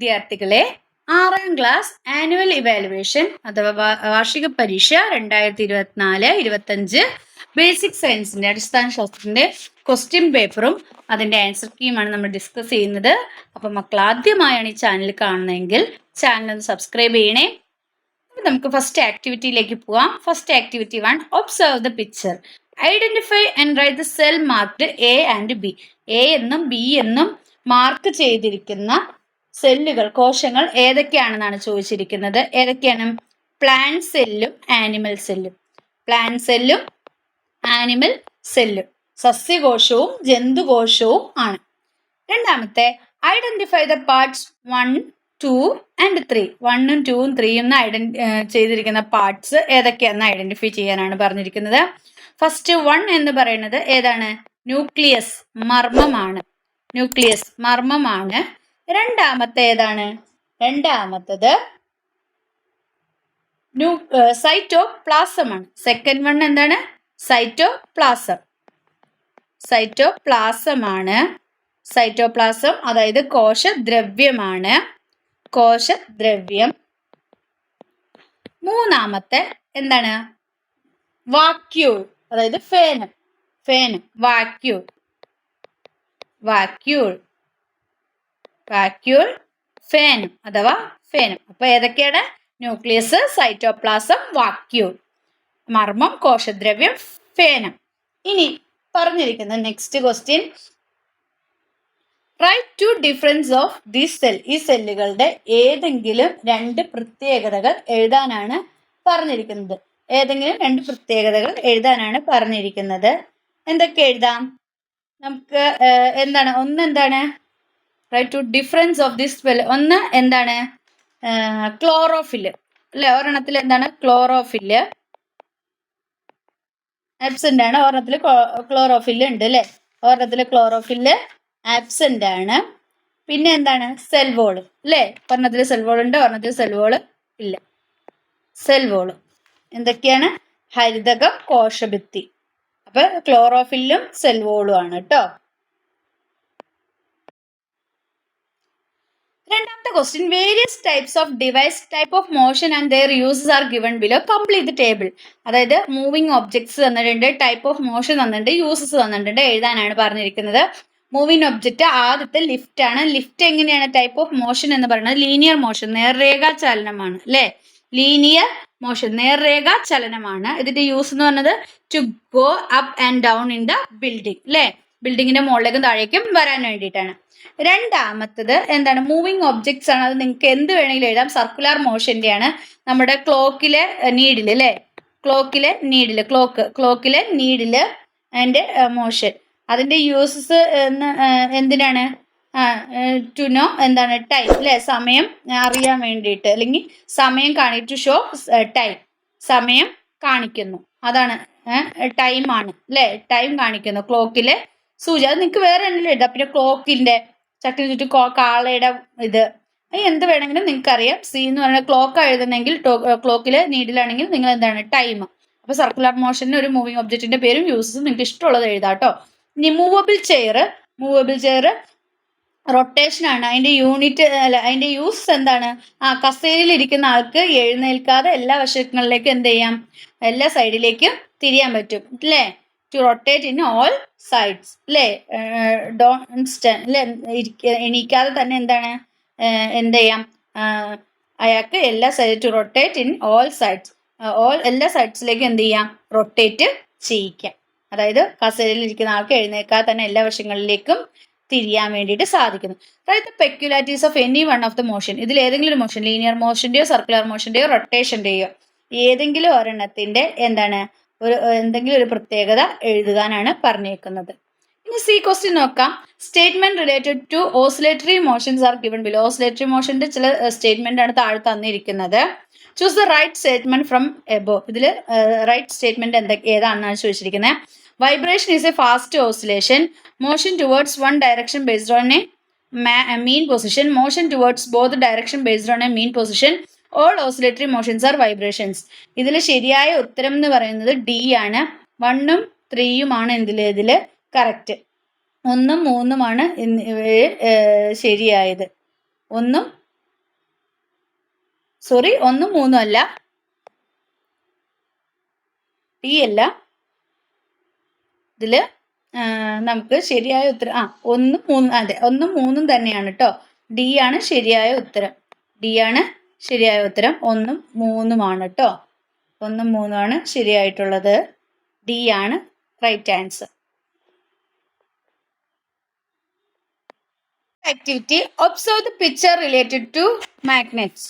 വിദ്യാർത്ഥികളെ ആറാം class annual evaluation അഥവാ വാർഷിക പരീക്ഷ രണ്ടായിരത്തി ഇരുപത്തിനാല് ഇരുപത്തഞ്ച് ബേസിക് സയൻസിന്റെ അടിസ്ഥാന ശാസ്ത്രത്തിന്റെ ക്വസ്റ്റ്യൻ പേപ്പറും അതിന്റെ ആൻസർ കീയുമാണ് നമ്മൾ ഡിസ്കസ് ചെയ്യുന്നത്. അപ്പം മക്കൾ ആദ്യമായാണ് ഈ ചാനൽ കാണുന്നതെങ്കിൽ ചാനൽ ഒന്ന് സബ്സ്ക്രൈബ് ചെയ്യണേ. നമുക്ക് ഫസ്റ്റ് ആക്ടിവിറ്റിയിലേക്ക് പോവാം. First activity one observe the picture identify and write the cell marked A and B A എന്നും ബി എന്നും മാർക്ക് ചെയ്തിരിക്കുന്ന സെല്ലുകൾ കോശങ്ങൾ ഏതൊക്കെയാണെന്നാണ് ചോദിച്ചിരിക്കുന്നത്? ഏതൊക്കെയാണ്? പ്ലാന്റ് സെല്ലും ആനിമൽ സെല്ലും. പ്ലാന്റ് സെല്ലും ആനിമൽ സെല്ലും. സസ്യകോശവും ജന്തുകോശവും ആണ്. രണ്ടാമത്തെ identify the parts one two and three. വണ്ണും ടൂവും ത്രീയും ഐഡന്റി ചെയ്തിരിക്കുന്ന പാർട്സ് ഏതൊക്കെയാണെന്ന് ഐഡന്റിഫൈ ചെയ്യാനാണ് പറഞ്ഞിരിക്കുന്നത്. ഫസ്റ്റ് വൺ എന്ന് പറയുന്നത് ഏതാണ്? ന്യൂക്ലിയസ് മർമ്മമാണ്. ന്യൂക്ലിയസ് മർമ്മമാണ്. രണ്ടാമത്തെ ഏതാണ് രണ്ടാമത്തത് ന്യൂ സൈറ്റോ ആണ് സെക്കൻഡ് വൺ എന്താണ്? സൈറ്റോ പ്ലാസം സൈറ്റോ പ്ലാസമാണ് സൈറ്റോപ്ലാസം അതായത് കോശദ്രവ്യമാണ്. കോശദ്രവ്യം. മൂന്നാമത്തെ എന്താണ്? വാക്യൂ അതായത് ഫേനം. ഫേനം വാക്യൂ. വാക്യൂൾ വാക്യൂൾ ഫേനും അഥവാ ഫേനും. അപ്പൊ ഏതൊക്കെയാണ്? ന്യൂക്ലിയസ് സൈറ്റോപ്ലാസം വാക്യൂൾ മർമ്മം കോശദ്രവ്യം ഫേനം. ഇനി പറഞ്ഞിരിക്കുന്ന next question write two difference of the cell ഈ സെല്ലുകളുടെ ഏതെങ്കിലും രണ്ട് പ്രത്യേകതകൾ എഴുതാനാണ് പറഞ്ഞിരിക്കുന്നത്. ഏതെങ്കിലും രണ്ട് പ്രത്യേകതകൾ എഴുതാനാണ് പറഞ്ഞിരിക്കുന്നത്. എന്തൊക്കെ എഴുതാം? നമുക്ക് എന്താണ്? ഒന്ന് എന്താണ്? Write two difference of this spell ഒന്ന് എന്താണ്? ക്ലോറോഫിൽ അല്ലെ? ഒരെണ്ണത്തിൽ എന്താണ്? ക്ലോറോഫിൽ ആബ്സെന്റ് ആണ്. ഒരെണ്ണത്തിൽ ക്ലോറോഫിൽ ഉണ്ട് അല്ലെ? ഒരെണ്ണത്തിൽ ക്ലോറോഫിൽ ആബ്സെന്റ് ആണ്. പിന്നെ എന്താണ്? സെൽവോൾ അല്ലേ? ഒരെണ്ണത്തിൽ സെൽവോൾ ഉണ്ട് ഒരെണ്ണത്തിൽ സെൽവോൾ ഇല്ല. സെൽവോൾ എന്തൊക്കെയാണ്? ഹരിതകം കോശഭിത്തി. അപ്പൊ ക്ലോറോഫില്ലും സെൽവോളും ആണ് കേട്ടോ. രണ്ടാമത്തെ question various types of device type of motion and their uses are given below complete table അതായത് മൂവിങ് ഒബ്ജക്ട്സ് തന്നിട്ടുണ്ട് ടൈപ്പ് ഓഫ് മോഷൻ തന്നിട്ടുണ്ട് യൂസസ് തന്നിട്ടുണ്ട് എഴുതാനാണ് പറഞ്ഞിരിക്കുന്നത്. മൂവിങ് ഒബ്ജക്റ്റ് ആദ്യത്തെ ലിഫ്റ്റ് ആണ്. ലിഫ്റ്റ് എങ്ങനെയാണ്? ടൈപ്പ് ഓഫ് മോഷൻ എന്ന് പറയുന്നത് ലീനിയർ മോഷൻ നേർരേഖാ ചലനമാണ് അല്ലേ? ലീനിയർ മോഷൻ നേർരേഖാ ചലനമാണ് ഇതിന്റെ യൂസ് എന്ന് പറഞ്ഞത് to go up and down in the building അല്ലേ? ബിൽഡിങ്ങിന്റെ മുകളിലേക്കും താഴേക്കും വരാൻ വേണ്ടിയിട്ടാണ്. രണ്ടാമത്തത് എന്താണ്? മൂവിങ് ഒബ്ജക്ട്സ് ആണ്. അത് നിങ്ങൾക്ക് എന്ത് വേണമെങ്കിലും എഴുതാം. സർക്കുലർ ആണ് നമ്മുടെ ക്ലോക്കിലെ നീഡിൽ അല്ലേ? ക്ലോക്കിലെ നീഡിൽ ക്ലോക്ക് ക്ലോക്കിലെ നീഡിൽ അതിന്റെ മോഷൻ അതിന്റെ യൂസസ് എന്ന് എന്തിനാണ്? ടു നോ എന്താണ്? ടൈം അല്ലെ? സമയം അറിയാൻ വേണ്ടിയിട്ട്. അല്ലെങ്കിൽ സമയം കാണി ടു ഷോ ടൈം സമയം കാണിക്കുന്നു. അതാണ് ടൈമാണ് അല്ലേ? ടൈം കാണിക്കുന്നു. ക്ലോക്കിലെ സൂചി അത് നിങ്ങൾക്ക് വേറെ എന്തെങ്കിലും ഇടാം. പിന്നെ ക്ലോക്കിന്റെ ചട്ടിന് ചുറ്റും കാളയുടെ ഇത്. എന്ത് വേണമെങ്കിലും നിങ്ങൾക്ക് അറിയാം സി എന്ന് പറയുന്നത് ക്ലോക്ക് എഴുതണമെങ്കിൽ ക്ലോക്കിൽ നീഡിലാണെങ്കിൽ നിങ്ങൾ എന്താണ് ടൈം അപ്പൊ സർക്കുലർ മോഷന് ഒരു മൂവിങ് ഒബ്ജക്റ്റിന്റെ പേരും യൂസസും നിങ്ങൾക്ക് ഇഷ്ടമുള്ളത് എഴുതാം കേട്ടോ ഇനി movable chair movable chair rotation ആണ്. അതിന്റെ യൂണിറ്റ് അല്ല അതിന്റെ യൂസ് എന്താണ്? ആ കസേരയിൽ ഇരിക്കുന്ന ആൾക്ക് എഴുന്നേൽക്കാതെ എല്ലാ വശങ്ങളിലേക്കും എന്ത് ചെയ്യാം? എല്ലാ സൈഡിലേക്കും തിരിയാൻ പറ്റും. അല്ലേ to rotate in all sides അല്ലേ ഡോൺ അല്ലേ ഇരിക്ക- എണീക്കാതെ തന്നെ എന്താണ്? എന്ത് ചെയ്യാം? അയാൾക്ക് എല്ലാ side to rotate in all sides all എല്ലാ സൈഡ്സിലേക്കും എന്ത് ചെയ്യാം? റൊട്ടേറ്റ് ചെയ്യിക്കാം. അതായത് കസേരയിൽ ഇരിക്കുന്ന ആൾക്ക് എഴുന്നേക്കാതെ തന്നെ എല്ലാ വശങ്ങളിലേക്കും തിരിയാൻ വേണ്ടിയിട്ട് സാധിക്കുന്നു. അതായത് peculiarities of any one of the motion ഇതിൽ ഏതെങ്കിലും ഒരു മോഷൻ ലീനിയർ മോഷന്റെയോ സർക്കുലർ മോഷന്റെയോ റൊട്ടേഷന്റെയോ ഏതെങ്കിലും ഒരെണ്ണത്തിന്റെ എന്താണ്? ഒരു എന്തെങ്കിലും ഒരു പ്രത്യേകത എഴുതുവാനാണ് പറഞ്ഞേക്കുന്നത്. ഇനി സി ക്വസ്റ്റ്യൻ നോക്കാം. Statement related to oscillatory motions are given below oscillatory മോഷന്റെ ചില സ്റ്റേറ്റ്മെന്റ് ആണ് താഴെ തന്നിരിക്കുന്നത്. Choose the right statement from above ഇതിൽ റൈറ്റ് സ്റ്റേറ്റ്മെന്റ് എന്തൊക്കെ ഏതാണെന്നാണ് ചോദിച്ചിരിക്കുന്നത് vibration is a fast oscillation motion towards one direction based on a mean position motion towards both direction based on a mean position all oscillatory motions are vibrations ഇതിൽ ശരിയായ ഉത്തരം എന്ന് പറയുന്നത് D ആണ്. വണ്ണും ത്രീയുമാണ് എന്തിൽ ഇതിൽ കറക്റ്റ് ഒന്നും മൂന്നുമാണ് ശരിയായത്. ഒന്നും സോറി ഒന്നും മൂന്നും അല്ല. ഡി അല്ല. ഇതിൽ നമുക്ക് ശരിയായ ഉത്തരം ആ ഒന്നും മൂന്നും അതെ ഒന്നും മൂന്നും തന്നെയാണ് കേട്ടോ ഡി ആണ് ശരിയായ ഉത്തരം. ഡി ആണ് ശരിയായ ഉത്തരം ഒന്നും മൂന്നുമാണ് കേട്ടോ ഒന്നും മൂന്നുമാണ് ശരിയായിട്ടുള്ളത്. ഡി ആണ് right answer activity observe the picture related to magnets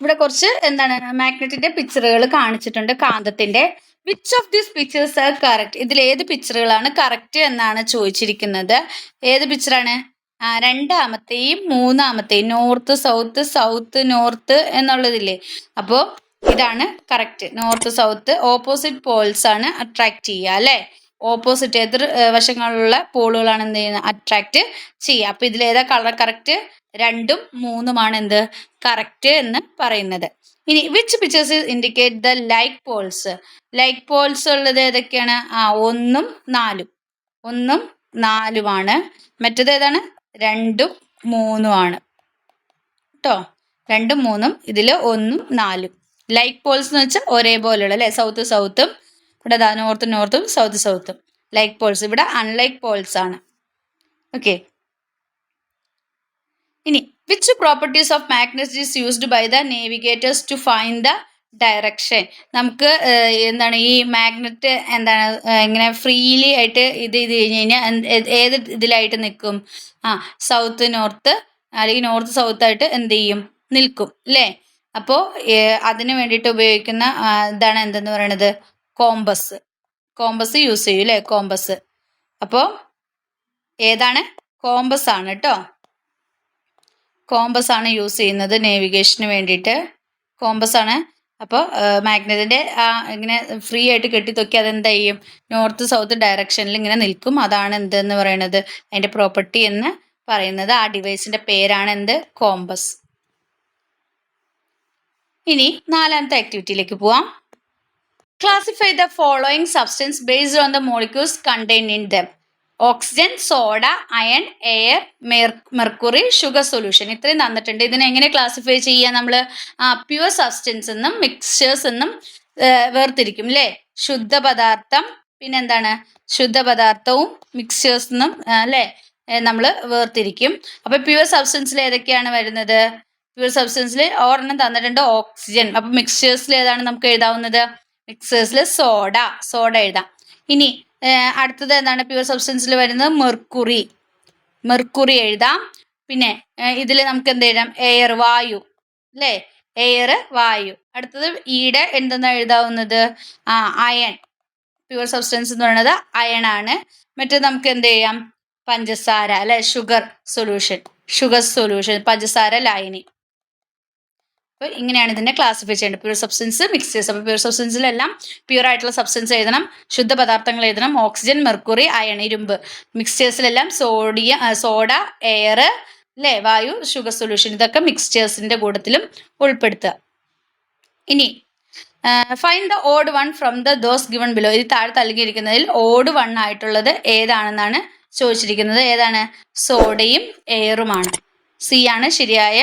ഇവിടെ കുറച്ച് എന്താണ് മാഗ്നറ്റിന്റെ പിക്ചറുകൾ കാണിച്ചിട്ടുണ്ട് കാന്തത്തിന്റെ. Which of these pictures are correct ഇതിൽ ഏത് പിക്ചറുകളാണ് കറക്റ്റ് എന്നാണ് ചോദിച്ചിരിക്കുന്നത്. ഏത് പിക്ചറാണ് രണ്ടാമത്തെയും മൂന്നാമത്തെയും നോർത്ത് സൗത്ത് സൗത്ത് നോർത്ത് എന്നുള്ളതില്ലേ? അപ്പോൾ ഇതാണ് correct north south opposite poles ആണ് അട്രാക്ട് ചെയ്യുക അല്ലേ? ഓപ്പോസിറ്റ് എതിർ വശങ്ങളുള്ള പോളുകളാണ് എന്ത് ചെയ്യുന്നത്? അട്രാക്ട് ചെയ്യുക. അപ്പൊ ഇതിൽ ഏതാ കളർ കറക്റ്റ് രണ്ടും മൂന്നുമാണ് എന്ത്? കറക്റ്റ് എന്ന് പറയുന്നത്. ഇനി which pictures indicate the like poles like poles ഉള്ളത് ഏതൊക്കെയാണ്? ആ ഒന്നും നാലും. ഒന്നും നാലുമാണ്. മറ്റേത് ഏതാണ്? രണ്ടും മൂന്നും ആണ് കേട്ടോ രണ്ടും മൂന്നും ഇതിൽ ഒന്നും നാലും. ലൈക്ക് പോൾസ് എന്ന് വെച്ചാൽ ഒരേപോലെയുള്ള അല്ലേ? സൗത്ത് സൗത്തും ഇവിടെ നോർത്തും നോർത്ത് സൗത്ത് സൗത്തും ലൈക്ക് പോൾസ് ഇവിടെ അൺലൈക്ക് പോൾസ് ആണ്. ഓക്കെ ഇനി which properties of magnets is used by the navigators to find the direction നമുക്ക് എന്താണ് ഈ മാഗ്നറ്റ് എന്താണ് ഇങ്ങനെ ഫ്രീലി ആയിട്ട് ഇത് ചെയ്ത് കഴിഞ്ഞ് കഴിഞ്ഞാൽ ഏത് ഇതിലായിട്ട് നിൽക്കും? ആ സൗത്ത് നോർത്ത് അല്ലെങ്കിൽ നോർത്ത് സൗത്ത് ആയിട്ട് എന്ത് ചെയ്യും? നിൽക്കും അല്ലേ അപ്പോൾ അതിന് വേണ്ടിയിട്ട് ഉപയോഗിക്കുന്ന ഇതാണ് എന്തെന്ന് പറയണത്? കോമ്പസ് കോമ്പസ് യൂസ് ചെയ്യും അല്ലേ കോമ്പസ് അപ്പോൾ ഏതാണ്? കോമ്പസ് ആണ് കേട്ടോ കോമ്പസ് ആണ് യൂസ് ചെയ്യുന്നത് നേവിഗേഷന് വേണ്ടിയിട്ട്. കോമ്പസ് ആണ് അപ്പോൾ മാഗ്നറ്റിന്റെ ആ ഇങ്ങനെ ഫ്രീ ആയിട്ട് കെട്ടിത്തൊക്കി അതെന്ത് ചെയ്യും? നോർത്ത് സൗത്ത് ഡയറക്ഷനിൽ ഇങ്ങനെ നിൽക്കും. അതാണ് എന്തെന്ന് പറയുന്നത് അതിന്റെ പ്രോപ്പർട്ടി എന്ന് പറയുന്നത്. ആ ഡിവൈസിന്റെ പേരാണ് എന്ത്? കോമ്പസ്. ഇനി നാലാമത്തെ ആക്ടിവിറ്റിയിലേക്ക് പോവാം. Classify the following substance based on the molecules contain in them oxygen soda iron air mercury sugar solution ഇത്രയും തന്നിട്ടുണ്ട്. ഇതിനെ എങ്ങനെ ക്ലാസിഫൈ ചെയ്യുക നമ്മൾ പ്യുവർ സബ്സ്റ്റൻസ് എന്നും മിക്സ്ചേഴ്സ് എന്നും വേർതിരിക്കും അല്ലേ ശുദ്ധ പദാർത്ഥം പിന്നെന്താണ് ശുദ്ധ പദാർത്ഥവും മിക്സ്ചേഴ്സ് എന്നും അല്ലേ നമ്മൾ വേർതിരിക്കും. അപ്പൊ പ്യുവർ സബ്സ്റ്റൻസിൽ ഏതൊക്കെയാണ് വരുന്നത്? പ്യുവർ സബ്സ്റ്റൻസിൽ ഒരെണ്ണം തന്നിട്ടുണ്ട് ഓക്സിജൻ. അപ്പൊ മിക്സ്ചേഴ്സിൽ ഏതാണ് നമുക്ക് എഴുതാവുന്നത്? മിക്സേഴ്സിൽ സോഡ. സോഡ എഴുതാം. ഇനി അടുത്തത് എന്താണ്? പ്യുവർ സബ്സ്റ്റൻസിൽ വരുന്നത് മെർക്കുറി മെർക്കുറി എഴുതാം. പിന്നെ ഇതിൽ നമുക്ക് എന്ത് എഴുതാം? എയർ വായു. അല്ലേ? എയർ വായു. അടുത്തത് ഈടെ എന്തെന്നാണ് എഴുതാവുന്നത്? ആ അയൺ പ്യുവർ സബ്സ്റ്റൻസ് എന്ന് പറയുന്നത് അയൺ ആണ്. മറ്റേ നമുക്ക് എന്ത് ചെയ്യാം? പഞ്ചസാര അല്ലെ? ഷുഗർ സൊല്യൂഷൻ ഷുഗർ സൊല്യൂഷൻ പഞ്ചസാര ലായനി അപ്പോൾ ഇങ്ങനെയാണ് ഇതിനെ ക്ലാസിഫൈ ചെയ്യേണ്ടത്. പ്യൂർ സബ്സ്റ്റൻസ് മിക്സേഴ്സ് അപ്പോൾ പ്യൂർ സബ്സ്റ്റൻസിലെല്ലാം പ്യൂർ ആയിട്ടുള്ള സബ്സ്റ്റൻസ് എഴുതണം. ശുദ്ധ പദാർത്ഥങ്ങൾ എഴുതണം. ഓക്സിജൻ മെർക്കുറി അയൺ ഇരുമ്പ്. മിക്സ്ചേഴ്സിലെല്ലാം സോഡിയ സോഡ എയർ അല്ലേ വായു ഷുഗർ സൊല്യൂഷൻ ഇതൊക്കെ മിക്സ്ചേഴ്സിന്റെ കൂട്ടത്തിലും ഉൾപ്പെടുത്തുക. ഇനി find the odd one from the those given below ഇത് താഴെ നൽകിയിരിക്കുന്നതിൽ ഓഡ് വൺ ആയിട്ടുള്ളത് ഏതാണെന്നാണ് ചോദിച്ചിരിക്കുന്നത്. ഏതാണ്? സോഡയും എയറുമാണ് സി ആണ് ശരിയായ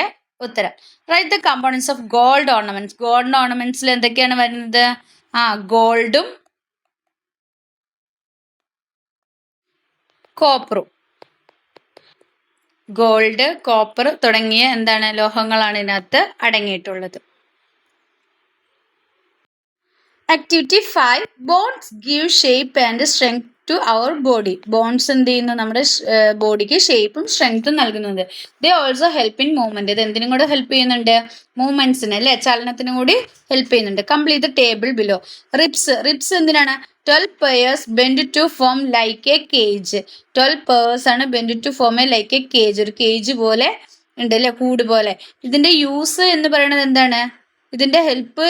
ഉത്തരം. Write the components of gold ornaments gold ഓർണമെന്റ്സിൽ എന്തൊക്കെയാണ് വരുന്നത്? ആ ഗോൾഡും കോപ്പറും ഗോൾഡ് കോപ്പർ തുടങ്ങിയ എന്താണ് ലോഹങ്ങളാണ് ഇതിനകത്ത് അടങ്ങിയിട്ടുള്ളത്. Activity five bones give shape and strength to our body bones എന്ത് ചെയ്യുന്നു? നമ്മുടെ ബോഡിക്ക് ഷേപ്പും സ്ട്രെങ്ത്തും നൽകുന്നത് they also help in movement ഇത് എന്തിനും കൂടെ ഹെൽപ്പ് ചെയ്യുന്നുണ്ട്? മൂവ്മെന്റ്സിന് അല്ലെ? ചലനത്തിനും കൂടി ഹെൽപ്പ് ചെയ്യുന്നുണ്ട്. Complete table below ribs ribs എന്തിനാണ്? Twelve pairs bend to form like a cage twelve pairs ആണ് bend to form a like a cage ഒരു കേജ് പോലെ ഉണ്ട് അല്ലെ? കൂട് പോലെ. ഇതിന്റെ യൂസ് എന്ന് പറയുന്നത് എന്താണ്? ഇതിന്റെ ഹെൽപ്പ്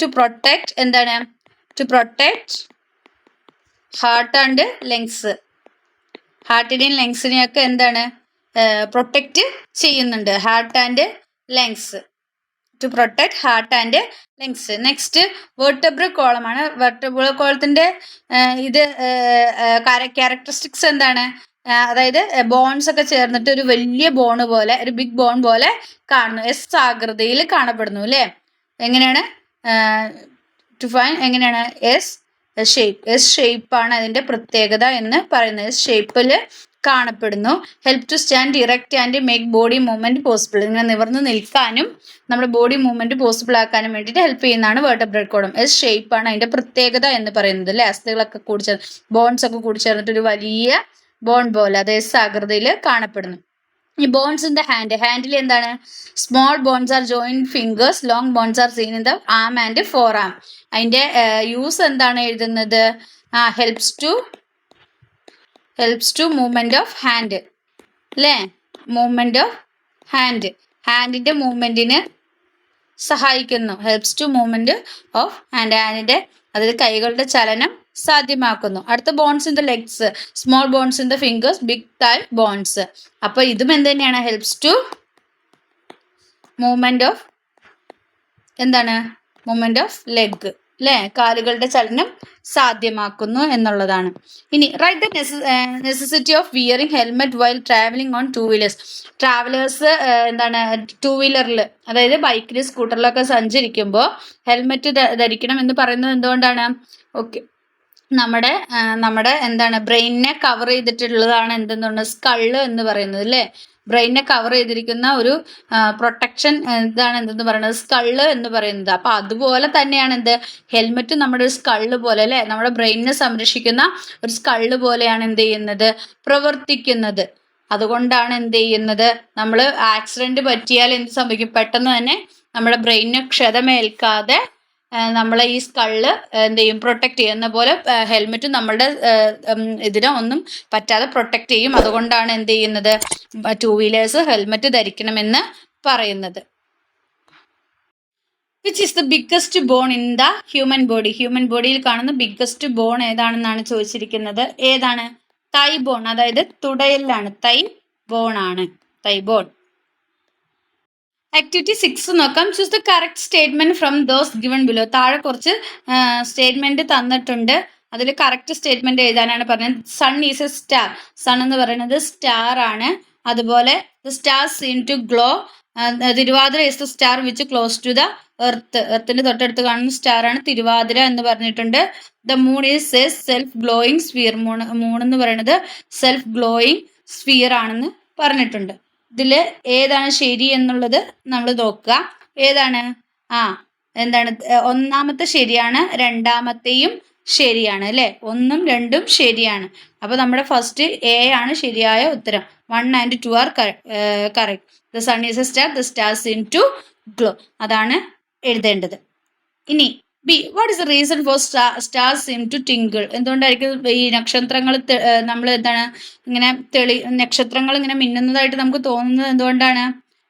ടു പ്രൊട്ടക്ട് എന്താണ്? To protect heart and lungs ഹാർട്ടിനെയും ലങ്സിനെയും ഒക്കെ എന്താണ്? പ്രൊട്ടക്റ്റ് ചെയ്യുന്നുണ്ട്. Heart and lungs to protect heart and lungs next vertebra കോളമാണ് vertebra കോളത്തിന്റെ ഇത് ക്യാരക്ടറിസ്റ്റിക്സ് എന്താണ്? അതായത് ബോൺസ് ഒക്കെ ചേർന്നിട്ട് ഒരു വലിയ ബോൺ പോലെ ഒരു ബിഗ് ബോൺ പോലെ കാണുന്നു. എസ് ആകൃതിയിൽ കാണപ്പെടുന്നു അല്ലേ? എങ്ങനെയാണ്? ടു ഫൈൻ എങ്ങനെയാണ്? എസ് ഷേപ്പ് എസ് ഷേപ്പാണ് അതിന്റെ പ്രത്യേകത എന്ന് പറയുന്നത്. എസ് ഷേപ്പിൽ കാണപ്പെടുന്നു. Help to stand erect and make body movement possible ഇങ്ങനെ നിവർന്ന് നിൽക്കാനും നമ്മുടെ ബോഡി മൂവ്മെന്റ് പോസിബിൾ ആക്കാനും വേണ്ടിയിട്ട് ഹെൽപ്പ് ചെയ്യുന്നതാണ് വേർട്ടബ്രേഡ് കോഡം എസ് ഷേപ്പാണ് അതിന്റെ പ്രത്യേകത എന്ന് പറയുന്നത്. അല്ലേ? അസ്ഥികളൊക്കെ കൂടി ചേർന്ന് ബോൺസ് ഒക്കെ കൂടി ചേർന്നിട്ട് ഒരു വലിയ ബോൺ പോലെ അത് എസ് ആകൃതിയിൽ കാണപ്പെടുന്നു. ഈ ബോൺസ് ഇൻ ദ ഹാൻഡ് ഹാൻഡിൽ എന്താണ്? Small bones are joint fingers long bones are seen in the arm and forearm അതിന്റെ യൂസ് എന്താണ് എഴുതുന്നത്? ആ helps to helps to movement of hand അല്ലേ മൂവ്മെന്റ് ഓഫ് ഹാൻഡ് ഹാൻഡിന്റെ മൂവ്മെന്റിന് സഹായിക്കുന്നു. Helps to movement of hand ഹാൻഡിന്റെ അതായത് കൈകളുടെ ചലനം സാധ്യമാക്കുന്നു. അടുത്ത bones in the legs small bones in the fingers big thigh bones അപ്പൊ ഇതും എന്ത് തന്നെയാണ് ഹെൽപ്സ് ടു മൂവ്മെന്റ് ഓഫ് എന്താണ്? മൂവ്മെന്റ് ഓഫ് ലെഗ് അല്ലെ കാലുകളുടെ ചലനം സാധ്യമാക്കുന്നു എന്നുള്ളതാണ്. ഇനി write the necessity of wearing helmet while travelling on two wheelers travellers എന്താണ്? ടൂ വീലറിൽ അതായത് ബൈക്കിൽ സ്കൂട്ടറിലൊക്കെ സഞ്ചരിക്കുമ്പോൾ ഹെൽമെറ്റ് ധരിക്കണം എന്ന് പറയുന്നത് എന്തുകൊണ്ടാണ്? ഓക്കെ നമ്മുടെ നമ്മുടെ എന്താണ് ബ്രെയിനിനെ കവർ ചെയ്തിട്ടുള്ളതാണ് എന്തെന്നുണ്ട് സ്കള്ള് എന്ന് പറയുന്നത് അല്ലേ? ബ്രെയിനെ കവർ ചെയ്തിരിക്കുന്ന ഒരു പ്രൊട്ടക്ഷൻ ഇതാണ് എന്തെന്ന് പറയുന്നത്? സ്കള്ള് എന്ന് പറയുന്നത്. അപ്പൊ അതുപോലെ തന്നെയാണ് എന്ത്? ഹെൽമെറ്റ് നമ്മുടെ ഒരു സ്കള്ള് പോലെ അല്ലെ? നമ്മുടെ ബ്രെയിനിനെ സംരക്ഷിക്കുന്ന ഒരു സ്കള്ള് പോലെയാണ് എന്ത് ചെയ്യുന്നത്? പ്രവർത്തിക്കുന്നത്. അതുകൊണ്ടാണ് എന്ത് ചെയ്യുന്നത്? നമ്മൾ ആക്സിഡന്റ് പറ്റിയാൽ എന്ത് സംഭവിക്കും? പെട്ടെന്ന് തന്നെ നമ്മുടെ ബ്രെയിനിന് ക്ഷതമേൽക്കാതെ നമ്മളെ ഈ സ്കള്ള് എന്ത് ചെയ്യും പ്രൊട്ടക്ട് ചെയ്യുന്ന പോലെ ഹെൽമെറ്റ് നമ്മളുടെ ഇതിനെ ഒന്നും പറ്റാതെ പ്രൊട്ടക്ട് ചെയ്യും. അതുകൊണ്ടാണ് എന്ത് ചെയ്യുന്നത്? ടു വീലേഴ്സ് ഹെൽമെറ്റ് ധരിക്കണമെന്ന് പറയുന്നത്. Which is the biggest bone in the human body human ബോഡിയിൽ കാണുന്ന ബിഗ്ഗസ്റ്റ് ബോൺ ഏതാണെന്നാണ് ചോദിച്ചിരിക്കുന്നത്? ഏതാണ്? തൈ ബോൺ അതായത് തുടയലാണ് തൈ ബോൺ ആണ്. തൈ ബോൺ ആക്ടിവിറ്റി സിക്സ് നോക്കാം. Choose the correct statement from those given below താഴെ കുറച്ച് സ്റ്റേറ്റ്മെന്റ് തന്നിട്ടുണ്ട്. അതിൽ കറക്റ്റ് സ്റ്റേറ്റ്മെന്റ് എഴുതാനാണ് പറഞ്ഞത്. Sun is a star sun എന്ന് പറയുന്നത് സ്റ്റാർ ആണ്. അതുപോലെ the star seen to glow Thiruvathira is the star which close to the earth എർത്തിന്റെ തൊട്ടടുത്ത് കാണുന്ന സ്റ്റാർ ആണ് തിരുവാതിര എന്ന് പറഞ്ഞിട്ടുണ്ട്. The moon is a self glowing sphere moon moon എന്ന് പറയുന്നത് സെൽഫ് ഗ്ലോയിങ് സ്ഫിയർ ആണെന്ന് പറഞ്ഞിട്ടുണ്ട്. ഇതിൽ ഏതാണ് ശരി എന്നുള്ളത് നമ്മൾ നോക്കുക. ഏതാണ്? ആ എന്താണ്? ഒന്നാമത്തെ ശരിയാണ് രണ്ടാമത്തെയും ശരിയാണ് അല്ലേ? ഒന്നും രണ്ടും ശരിയാണ്. അപ്പൊ നമ്മുടെ ഫസ്റ്റ് എ ആണ് ശരിയായ ഉത്തരം. One and two are correct the sun is a star the stars in to glow അതാണ് എഴുതേണ്ടത്. ഇനി B what is the reason for star seem to twinkle എന്തുകൊണ്ടായിരിക്കും ഈ നക്ഷത്രങ്ങൾ നമ്മൾ എന്താണ് ഇങ്ങനെ തെളി നക്ഷത്രങ്ങൾ ഇങ്ങനെ മിന്നുന്നതായിട്ട് നമുക്ക് തോന്നുന്നത് എന്തുകൊണ്ടാണ്?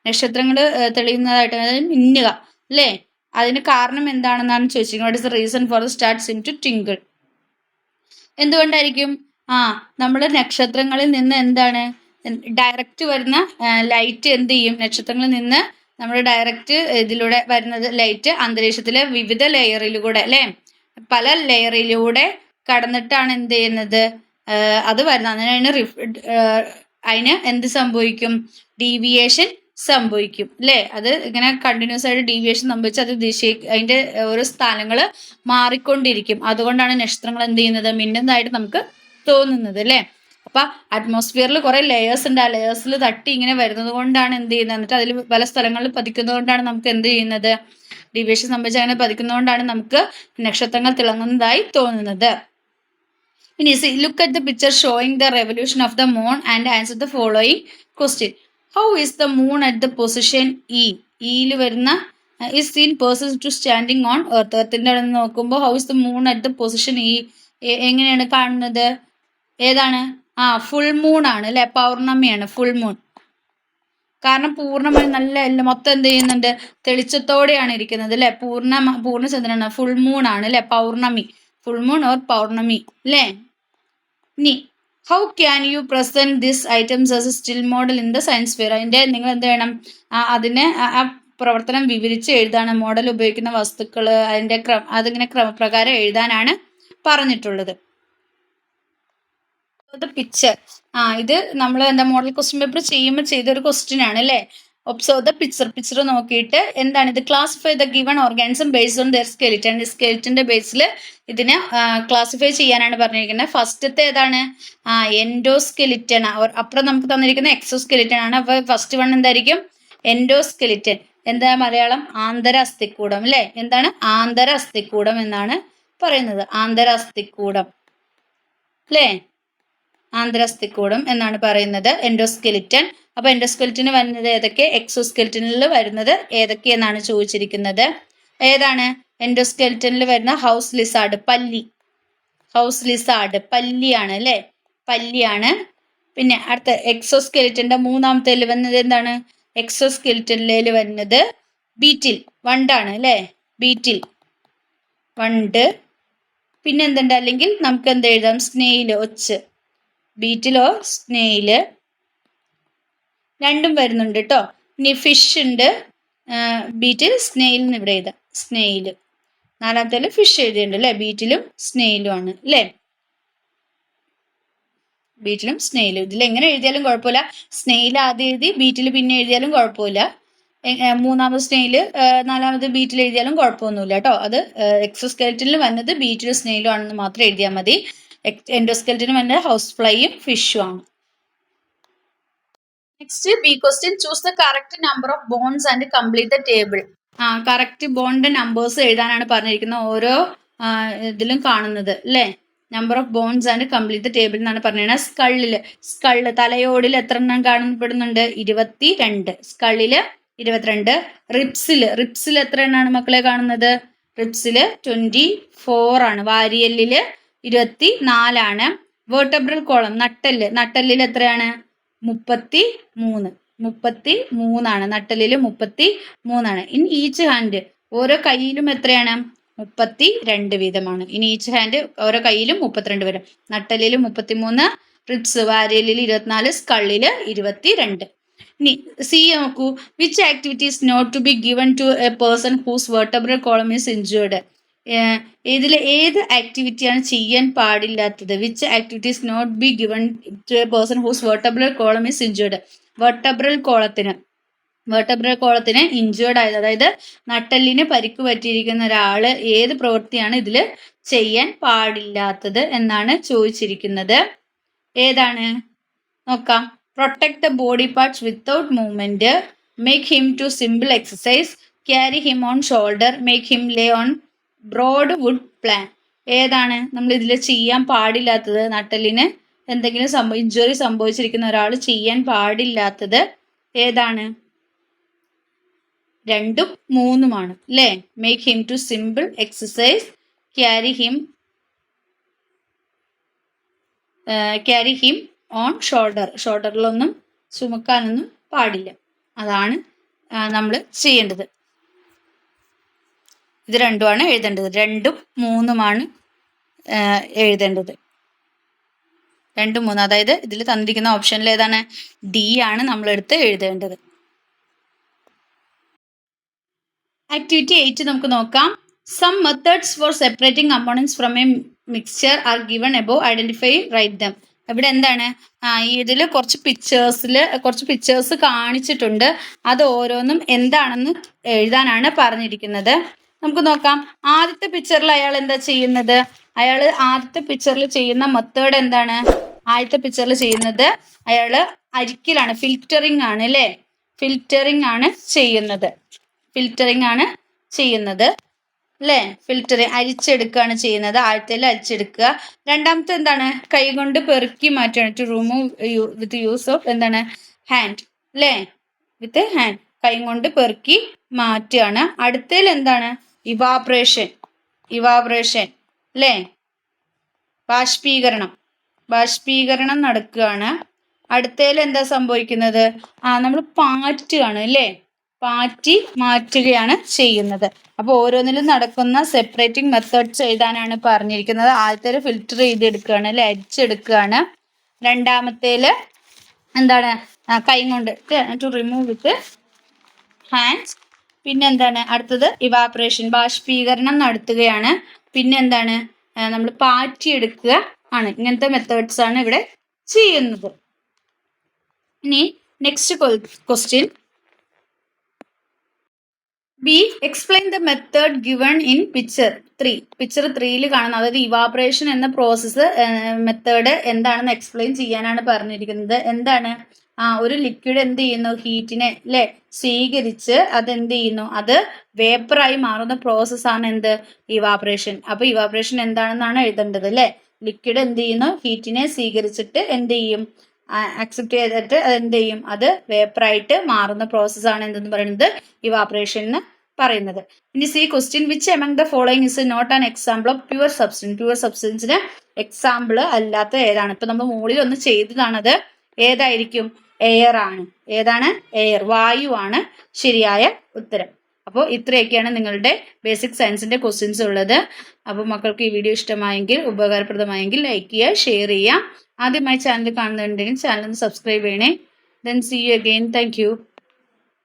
നക്ഷത്രങ്ങൾ തെളിയുന്നതായിട്ട് അതായത് മിന്നുക അല്ലേ? അതിന് കാരണം എന്താണെന്നാണ് ചോദിച്ചിരിക്കുന്നത്. What is the reason for the star seem to twinkle എന്തുകൊണ്ടായിരിക്കും? ആ നമ്മുടെ നക്ഷത്രങ്ങളിൽ നിന്ന് എന്താണ് ഡയറക്റ്റ് വരുന്ന ലൈറ്റ് എന്ത് ചെയ്യും? നക്ഷത്രങ്ങളിൽ നിന്ന് നമ്മൾ ഡയറക്റ്റ് ഇതിലൂടെ വരുന്നത് ലൈറ്റ് അന്തരീക്ഷത്തിലെ വിവിധ ലെയറിലൂടെ അല്ലേ? പല ലെയറിലൂടെ കടന്നിട്ടാണ് എന്ത് ചെയ്യുന്നത്? അത് വരുന്നത്. അതിനാണ് അതിന് എന്ത് സംഭവിക്കും? ഡീവിയേഷൻ സംഭവിക്കും അല്ലേ? അത് ഇങ്ങനെ കണ്ടിന്യൂസ് ആയിട്ട് ഡീവിയേഷൻ സംഭവിച്ച് അത് ദിശ അതിന്റെ ഓരോ സ്ഥാനങ്ങൾ മാറിക്കൊണ്ടിരിക്കും. അതുകൊണ്ടാണ് നക്ഷത്രങ്ങൾ എന്ത് ചെയ്യുന്നത്? മിന്നുന്നതായിട്ട് നമുക്ക് തോന്നുന്നത് അല്ലേ? അപ്പൊ അറ്റ്മോസ്ഫിയറിൽ കുറെ ലെയേഴ്സ് ഉണ്ട് ആ ലെയേഴ്സിൽ തട്ടി ഇങ്ങനെ വരുന്നത് കൊണ്ടാണ് എന്ത് ചെയ്യുന്നത്? എന്നിട്ട് അതിൽ പല സ്ഥലങ്ങളിൽ പതിക്കുന്നതുകൊണ്ടാണ് നമുക്ക് എന്ത് ചെയ്യുന്നത്? ഡിവിയേഷൻ സംഭവിച്ച് അങ്ങനെ പതിക്കുന്നതുകൊണ്ടാണ് നമുക്ക് നക്ഷത്രങ്ങൾ തിളങ്ങുന്നതായി തോന്നുന്നത്. ഇനി C look at the picture showing the revolution of the moon and answer the following question how is the moon at the position E ഇയിൽ വരുന്ന is seen person to standing on earth എർത്തിന്റെ അവിടെ നിന്ന് നോക്കുമ്പോൾ how is the moon at the position E എങ്ങനെയാണ് കാണുന്നത്? ഏതാണ്? ആ full moon ആണ് അല്ലെ? പൗർണമിയാണ് ഫുൾ മൂൺ കാരണം പൂർണമായി നല്ല എല്ലാം മൊത്തം എന്ത് ചെയ്യുന്നുണ്ട്? തെളിച്ചത്തോടെയാണ് ഇരിക്കുന്നത് അല്ലെ? പൂർണ പൂർണചന്ദ്രനാണ് ഫുൾ മൂൺ ആണ് അല്ലെ? പൗർണമി. ഫുൾ മൂൺ ഓർ പൗർണമി അല്ലേ? ഇനി how can you present this items as a still model in the science fair അതിന്റെ നിങ്ങൾ എന്ത് വേണം? അതിനെ ആ പ്രവർത്തനം വിവരിച്ച് എഴുതാണ് മോഡൽ ഉപയോഗിക്കുന്ന വസ്തുക്കൾ അതിന്റെ ക്രമ അതിങ്ങനെ ക്രമപ്രകാരം എഴുതാനാണ് പറഞ്ഞിട്ടുള്ളത്. ദ പിക്ചർ ആ ഇത് നമ്മൾ എന്താ മോഡൽ ക്വസ്റ്റ്യൻ പേപ്പർ ചെയ്യുമ്പോൾ ചെയ്തൊരു ക്വസ്റ്റ്യൻ ആണ് അല്ലേ? ഒബ്സർവ് ദ പിക്ചർ പിക്ചർ നോക്കിയിട്ട് എന്താണ് ഇത്? Classify the given organism based on their skeleton സ്കെലിറ്റന്റെ ബേസിൽ ഇതിനെ ക്ലാസിഫൈ ചെയ്യാനാണ് പറഞ്ഞിരിക്കുന്നത്. ഫസ്റ്റത്തെ ഏതാണ്? ആ എൻഡോസ്കെലിറ്റൻ അപ്പുറം നമുക്ക് തന്നിരിക്കുന്ന എക്സോ സ്കെലിറ്റൺ ആണ്. അപ്പോൾ ഫസ്റ്റ് വൺ എന്തായിരിക്കും? എൻഡോ സ്കെലിറ്റൺ എന്താ മലയാളം? ആന്തര അസ്ഥിക്കൂടം അല്ലേ? എന്താണ്? ആന്തര അസ്ഥിക്കൂടം എന്നാണ് പറയുന്നത്. ആന്തര അസ്ഥിക്കൂടം അല്ലേ? ആന്തരസ്ഥിക്കൂടം എന്നാണ് പറയുന്നത്. എൻഡോസ്കെലിറ്റൻ അപ്പൊ എൻഡോസ്കെലിറ്റിന് വരുന്നത് ഏതൊക്കെ? എക്സോസ്കെലിറ്റനിൽ വരുന്നത് ഏതൊക്കെയെന്നാണ് ചോദിച്ചിരിക്കുന്നത്. ഏതാണ്? എൻഡോസ്കെലിറ്റനിൽ വരുന്ന ഹൗസ് ലിസാർഡ് പല്ലി. ഹൗസ് ലിസാർഡ് പല്ലിയാണ് അല്ലേ? പല്ലിയാണ്. പിന്നെ അടുത്ത എക്സോസ്കെലിറ്റന്റെ മൂന്നാമത്തെ വരുന്നത് എന്താണ്? എക്സോസ്കെലിറ്റനിൽ വരുന്നത് ബീറ്റിൽ വണ്ടാണ് അല്ലേ? ബീറ്റിൽ വണ്ട്. പിന്നെ എന്തുണ്ട്? അല്ലെങ്കിൽ നമുക്ക് എന്ത് എഴുതാം? സ്നേയിൽ ഒച്ച്. ബീറ്റിലോ സ്നെയിൽ രണ്ടും വരുന്നുണ്ട് കേട്ടോ ഇനി ഫിഷ് ഉണ്ട്. ബീറ്റിൽ സ്നെയിൽ എന്ന് ഇവിടെ എഴുതാം. സ്നെയിൽ നാലാമത്തെ ഫിഷ് എഴുതിയിട്ടുണ്ട് അല്ലേ ബീറ്റിലും സ്നെയിലും ആണ് അല്ലേ ബീറ്റിലും സ്നെയിലും ഇതിൽ എങ്ങനെ എഴുതിയാലും കുഴപ്പമില്ല. സ്നെയിൽ ആദ്യം എഴുതി ബീറ്റിൽ പിന്നെ എഴുതിയാലും കുഴപ്പമില്ല. മൂന്നാമത് സ്നെയിൽ നാലാമത് ബീറ്റിൽ എഴുതിയാലും കുഴപ്പമൊന്നുമില്ല കേട്ടോ അത് എക്സോസ്കെലറ്റിൽ വന്നത് ബീറ്റിലും സ്നെയിലും ആണെന്ന് മാത്രം എഴുതിയാൽ മതി. എൻഡോസ്കെലറ്റിന് എന്റെ ഹൗസ് ഫ്ലൈയും ഫിഷും ആണ്. Next B question choose the correct number of bones and complete the table ആ കറക്റ്റ് ബോണിന്റെ നമ്പേഴ്സ് എഴുതാനാണ് പറഞ്ഞിരിക്കുന്നത് ഓരോ ഇതിലും കാണുന്നത് അല്ലേ number of bones and complete the table എന്നാണ് പറഞ്ഞത് സ്കള്ളിൽ സ്കള്ള് തലയോടിൽ എത്ര എണ്ണം കാണപ്പെടുന്നുണ്ട്? ഇരുപത്തി രണ്ട് സ്കള്ളിൽ ഇരുപത്തിരണ്ട്. റിപ്സിൽ റിപ്സിൽ എത്ര എണ്ണാണ് മക്കളെ കാണുന്നത്? റിപ്സിൽ ട്വന്റി ഫോർ ആണ്. വാരിയല്ലിൽ ഇരുപത്തി നാലാണ് വേർട്ടബ്രൽ കോളം നട്ടൽ നട്ടല്ലിൽ എത്രയാണ്? മുപ്പത്തി മൂന്ന് മുപ്പത്തി മൂന്നാണ് നട്ടലിൽ മുപ്പത്തി മൂന്നാണ് ഇൻ ഈച്ച് ഹാൻഡ് ഓരോ കൈയിലും എത്രയാണ്? മുപ്പത്തി രണ്ട് വീതമാണ്. ഇനി ഈച്ച് ഹാൻഡ് ഓരോ കയ്യിലും മുപ്പത്തിരണ്ട് വരും. നട്ടലിൽ മുപ്പത്തിമൂന്ന് റിപ്സ് വാരിയലിൽ ഇരുപത്തിനാല് സ്കള്ളിൽ ഇരുപത്തി രണ്ട് ഇനി സി നോക്കൂ. Which activities not to be given to a person whose vertebral column is injured ഇതിൽ ഏത് ആക്ടിവിറ്റിയാണ് ചെയ്യാൻ പാടില്ലാത്തത്? Which activities not be given to a person whose vertebral column is injured vertebral കോളത്തിന് vertebral കോളത്തിന് ഇഞ്ചേർഡ് ആയത് അതായത് നട്ടെല്ലിന് പരിക്ക് പറ്റിയിരിക്കുന്ന ഒരാൾ ഏത് പ്രവൃത്തിയാണ് ഇതിൽ ചെയ്യാൻ പാടില്ലാത്തത് എന്നാണ് ചോദിച്ചിരിക്കുന്നത്. ഏതാണ്? നോക്കാം. Protect the body parts without movement make him to simple exercise carry him on shoulder make him lay on broad wood plank ഏതാണ്? നമ്മൾ ഇതിൽ ചെയ്യാൻ പാടില്ലാത്തത്? നട്ടലിന് എന്തെങ്കിലും സംഭവ ഇഞ്ചുറി സംഭവിച്ചിരിക്കുന്ന ഒരാൾ ചെയ്യാൻ പാടില്ലാത്തത് ഏതാണ്? രണ്ടും മൂന്നുമാണ് അല്ലേ make him to simple exercise carry him carry him on shoulder ഷോൾഡറിലൊന്നും ചുമക്കാനൊന്നും പാടില്ല. അതാണ് നമ്മൾ ചെയ്യേണ്ടത്. ഇത് രണ്ടുമാണ് എഴുതേണ്ടത്. രണ്ടും മൂന്നുമാണ് എഴുതേണ്ടത്. രണ്ടും മൂന്ന്. അതായത് ഇതിൽ തന്നിരിക്കുന്ന ഓപ്ഷനിൽ ഏതാണ്? ഡി ആണ് നമ്മൾ എടുത്ത് എഴുതേണ്ടത്. ആക്ടിവിറ്റി എയ്റ്റ് നമുക്ക് നോക്കാം. Some methods for separating components from a mixture are given above identify write them ഇവിടെ എന്താണ്? ഇതിൽ കുറച്ച് പിക്ചേഴ്സിൽ കുറച്ച് പിക്ചേഴ്സ് കാണിച്ചിട്ടുണ്ട്. അത് ഓരോന്നും എന്താണെന്ന് എഴുതാനാണ് പറഞ്ഞിരിക്കുന്നത്. നമുക്ക് നോക്കാം. ആദ്യത്തെ പിക്ചറിൽ അയാൾ എന്താ ചെയ്യുന്നത്? അയാൾ ആദ്യത്തെ പിക്ചറിൽ ചെയ്യുന്ന മെത്തേഡ് എന്താണ്? ആദ്യത്തെ പിക്ചറിൽ ചെയ്യുന്നത് അയാൾ അരിക്കലാണ് ഫിൽറ്ററിംഗ് ആണ് അല്ലേ? ഫിൽറ്ററിംഗ് ആണ് ചെയ്യുന്നത്. ഫിൽറ്ററിംഗ് ആണ് ചെയ്യുന്നത് അല്ലേ? ഫിൽറ്ററിങ് അരിച്ചെടുക്കുകയാണ് ചെയ്യുന്നത്. ആഴത്തിൽ അരിച്ചെടുക്കുക? രണ്ടാമത്തെ എന്താണ്? കൈ കൊണ്ട് പെറുക്കി മാറ്റുകയാണ്. To remove with use of എന്താണ്? ഹാൻഡ് അല്ലേ? വിത്ത് ഹാൻഡ് കൈ കൊണ്ട് പെറുക്കി മാറ്റുകയാണ്. അടുത്തതിൽ എന്താണ്? ഇവാബ്രേഷൻ ഇവാബ്രേഷൻ അല്ലേ ബാഷ്പീകരണം. ബാഷ്പീകരണം നടക്കുകയാണ്. അടുത്തേൽ എന്താ സംഭവിക്കുന്നത്? ആ നമ്മൾ പാറ്റുകയാണ് അല്ലേ പാറ്റി മാറ്റുകയാണ് ചെയ്യുന്നത്. അപ്പോൾ ഓരോന്നിലും നടക്കുന്ന സെപ്പറേറ്റിംഗ് മെത്തേഡ്സ് എഴുതാനാണ് പറഞ്ഞിരിക്കുന്നത്. ആദ്യത്തേൽ ഫിൽറ്റർ ചെയ്തെടുക്കുകയാണ് അല്ലെ അരിച്ചെടുക്കുകയാണ് രണ്ടാമത്തേൽ എന്താണ്? കൈ കൊണ്ട് ടു റിമൂവ് വിത്ത് ഹാൻഡ്സ് പിന്നെ എന്താണ് അടുത്തത് ഇവാപറേഷൻ ബാഷ്പീകരണം നടത്തുകയാണ്. പിന്നെ എന്താണ് നമ്മൾ പാറ്റിയെടുക്കുക ആണ്. ഇങ്ങനത്തെ മെത്തേഡ്സ് ആണ് ഇവിടെ ചെയ്യുന്നത്. ഇനി next question B explain the method given in picture three picture ത്രീയിൽ കാണുന്ന അതായത് ഇവാപറേഷൻ എന്ന പ്രോസസ്സ് മെത്തേഡ് എന്താണെന്ന് എക്സ്പ്ലെയിൻ ചെയ്യാനാണ് പറഞ്ഞിരിക്കുന്നത്. എന്താണ്? ആ ഒരു ലിക്വിഡ് എന്ത് ചെയ്യുന്നു? ഹീറ്റിനെ അല്ലെ സ്വീകരിച്ച് അത് എന്ത് ചെയ്യുന്നു? അത് വേപ്പറായി മാറുന്ന പ്രോസസ്സാണ് എന്ത്? ഇവാപറേഷൻ അപ്പൊ ഇവാപറേഷൻ എന്താണെന്നാണ് എഴുതേണ്ടത് അല്ലെ ലിക്വിഡ് എന്ത് ചെയ്യുന്നു? ഹീറ്റിനെ സ്വീകരിച്ചിട്ട് എന്ത് ചെയ്യും? അക്സെപ്റ്റ് ചെയ്തിട്ട് അത് എന്ത് ചെയ്യും? അത് വേപ്പറായിട്ട് മാറുന്ന പ്രോസസ്സാണ് എന്തെന്ന് പറയുന്നത്? ഇവാപറേഷൻ എന്ന് പറയുന്നത്. ഇനി C question which among the following is not an example of pure substance pure സബ്സ്റ്റൻസിന് example അല്ലാത്ത ഏതാണ്? ഇപ്പൊ നമ്മൾ മുകളിൽ ഒന്ന് ചെയ്തതാണത്. ഏതായിരിക്കും? എയർ ആണ്. ഏതാണ്? എയർ വായു ആണ് ശരിയായ ഉത്തരം. അപ്പോൾ ഇത്രയൊക്കെയാണ് നിങ്ങളുടെ ബേസിക് സയൻസിന്റെ ക്വസ്റ്റ്യൻസ് ഉള്ളത്. അപ്പോൾ മക്കൾക്ക് ഈ വീഡിയോ ഇഷ്ടമായെങ്കിൽ ഉപകാരപ്രദമായെങ്കിൽ ലൈക്ക് ചെയ്യുക ഷെയർ ചെയ്യുക. ആദ്യമായി ചാനൽ കാണുന്നുണ്ടെങ്കിൽ ചാനൽ ഒന്ന് സബ്സ്ക്രൈബ് ചെയ്യണേ. Then see you again thank